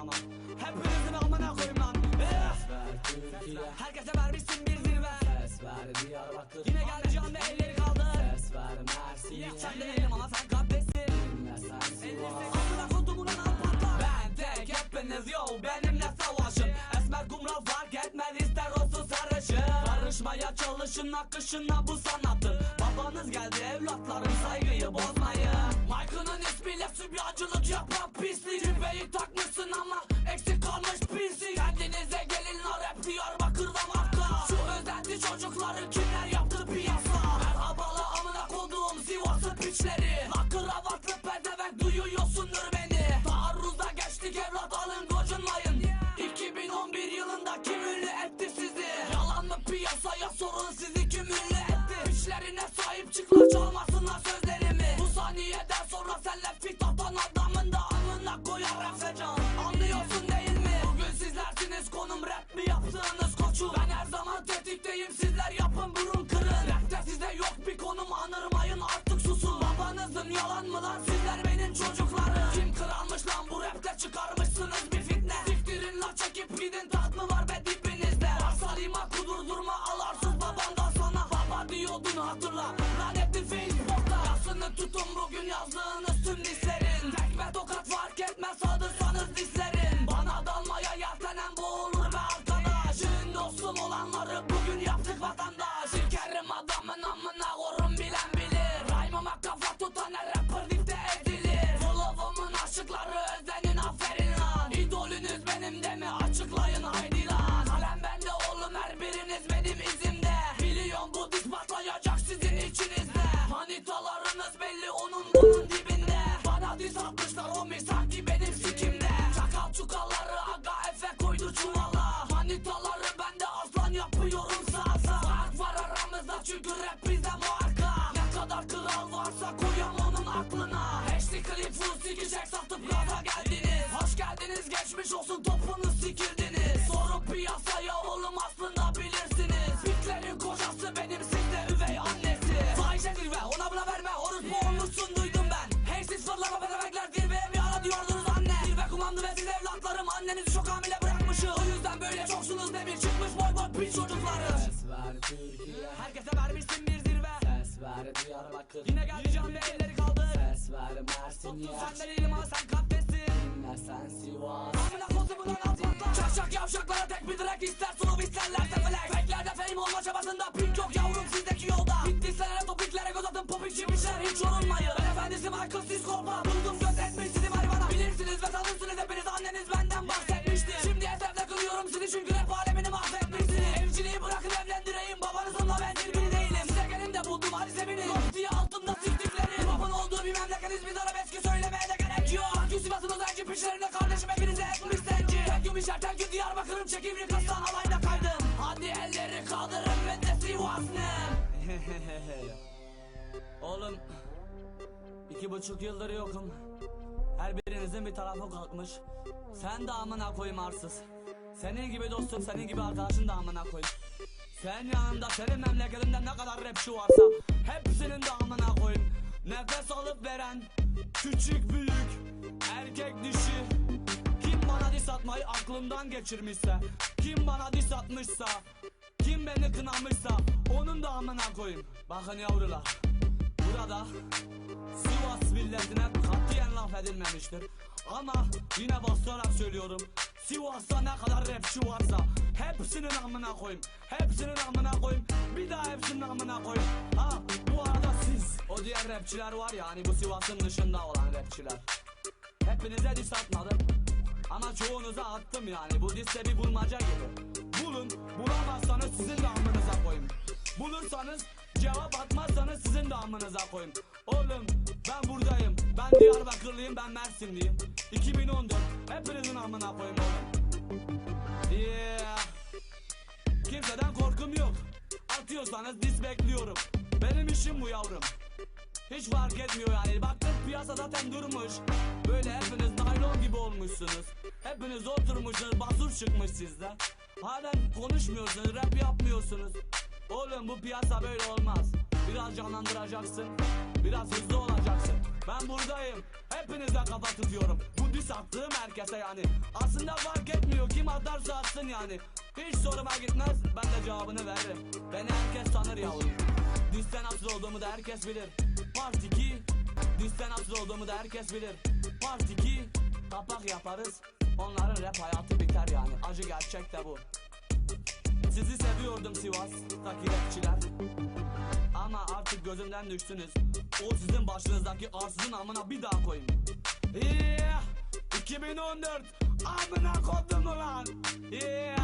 ama Hepinizin amına koyayım lan. Eh! Herkese vermişsin bir zirve. Ses ver Diyarbakır Yine geldi canlı elleri kaldı Ses ver Mersin'e Sen de elim ama sen Sivas Amına kodumunun al patla Ben tek hepiniz yo benimle savaşın. Esmer kumral fark etmez ister olsun sarışın. Karışmaya çalışın akışına bu sanattır Babanız geldi evlatlarım saygıyı bozmayın Michael'ın ismiyle sübyacılık yapan pislik Cübbeyi takmışsın ama eksik kalmış Piçlerine sahip çıklar çalmasınlar sözlerimi. Bu saniyeden sonra senle fit atan adamın da alnına koyar Efecan Anlıyorsun değil mi? Bugün sizlersiniz konum rap mi yaptığınız koçum? Ben her zaman tetikteyim sizler yapın burun kırın. Rapte size yok bir konum anırmayın artık susun. Babanızın yalan mı lan? Sizler benim çocuklarım. Kim kralmış lan bu rapte çıkarmışsınız bir bugün bize marka Ne kadar kral varsa koyam onun aklına. HD klip full sikecek satıp gaza geldiniz. Hoş geldiniz geçmiş olsun topunu sikirdiniz. Sorun piyasaya oğlum aslında bilirsiniz. Bitlerin kocası benim sizde üvey annesi. Fahişe zirve ona buna verme orospu olmuşsun duydum ben. Hey siz fırlama pedemekler zirveye bir ara diyordunuz anne? Zirve kumanda ve siz evlatlarım annenizi çok hamile bırakmışım O yüzden böyle çoksunuz demir çıkmış boy boy piç çocukları. Ses ver Ver Diyarbakır Yine geldi canlı elleri kaldı. Ses ver Mersin'e Senden elim ama sen kalptesin Dinle sen Sivas. Amına kodumunun al patla Çakşak yavşaklara tek bir direk ister. Sulu isterlerse felek Beklerde fame olma çabasında pink yok yavrum sizdeki yolda. Bittislere topiklere göz atın popik çimişler. Hiç yorulmayın Ben efendisi Michael siz korkma Buldum Oğlum iki buçuk yıldır yokum. Her birinizin bir tarafı kalkmış. Sen de amına koyayım arsız. Senin gibi dostum senin gibi arkadaşın da amına koyayım. Sen yanında senin memleketinde ne kadar rapçi varsa Hepsinin de amına koyayım. Nefes alıp veren Küçük büyük Erkek dişi. Kim bana diss atmayı aklımdan geçirmişse Kim bana diss atmışsa Beni kınamışsa Onun da amına koyayım Bakın yavrular Burada Sivas milletine katiyen laf edilmemiştir. Ama yine bastırarak söylüyorum. Sivas'ta ne kadar rapçi varsa hepsinin amına koyayım. Hepsinin amına koyayım. Bir daha hepsinin amına koyayım. Ha bu arada siz o diğer rapçiler var ya hani bu Sivas'ın dışında olan rapçiler. Hepinize diss atmadım. Ama çoğunuza attım yani. Bu disse bir bulmaca gibi. Bulamazsanız sizin de amınıza koyayım. Bulursanız cevap atmazsanız sizin de amınıza koyayım. Oğlum ben buradayım. Ben Diyarbakırlıyım, ben Mersinliyim. 2014 hepinizin amına koyayım oğlum. Yeah. Kimseden korkum yok. Atıyorsanız dis bekliyorum. Benim işim bu yavrum. Hiç fark etmiyor yani. Baktık piyasa zaten durmuş. Böyle hepiniz naylon gibi olmuşsunuz. Hepiniz oturmuşsunuz. Basur çıkmış sizden. Halen konuşmuyorsunuz. Rap yapmıyorsunuz. Oğlum bu piyasa böyle olmaz. Biraz canlandıracaksın. Biraz hızlı olacaksın. Ben buradayım Hepinize kafa tutuyorum Bu diss attığım herkese yani Aslında fark etmiyor kim atarsa atsın yani Hiç soruma gitmez ben de cevabını veririm Beni herkes tanır yavrum Disten nasıl olduğumu da herkes bilir Part 2 Disten nasıl olduğumu da herkes bilir Part 2 Kapak yaparız Onların rap hayatı biter yani. Acı gerçek de bu. Sizi seviyordum Sivas'taki rapçiler. Ama artık gözümden düştünüz. O sizin başınızdaki arsızın amına bir daha koyun Yeah 2014 Amına kodum ulan. Yeah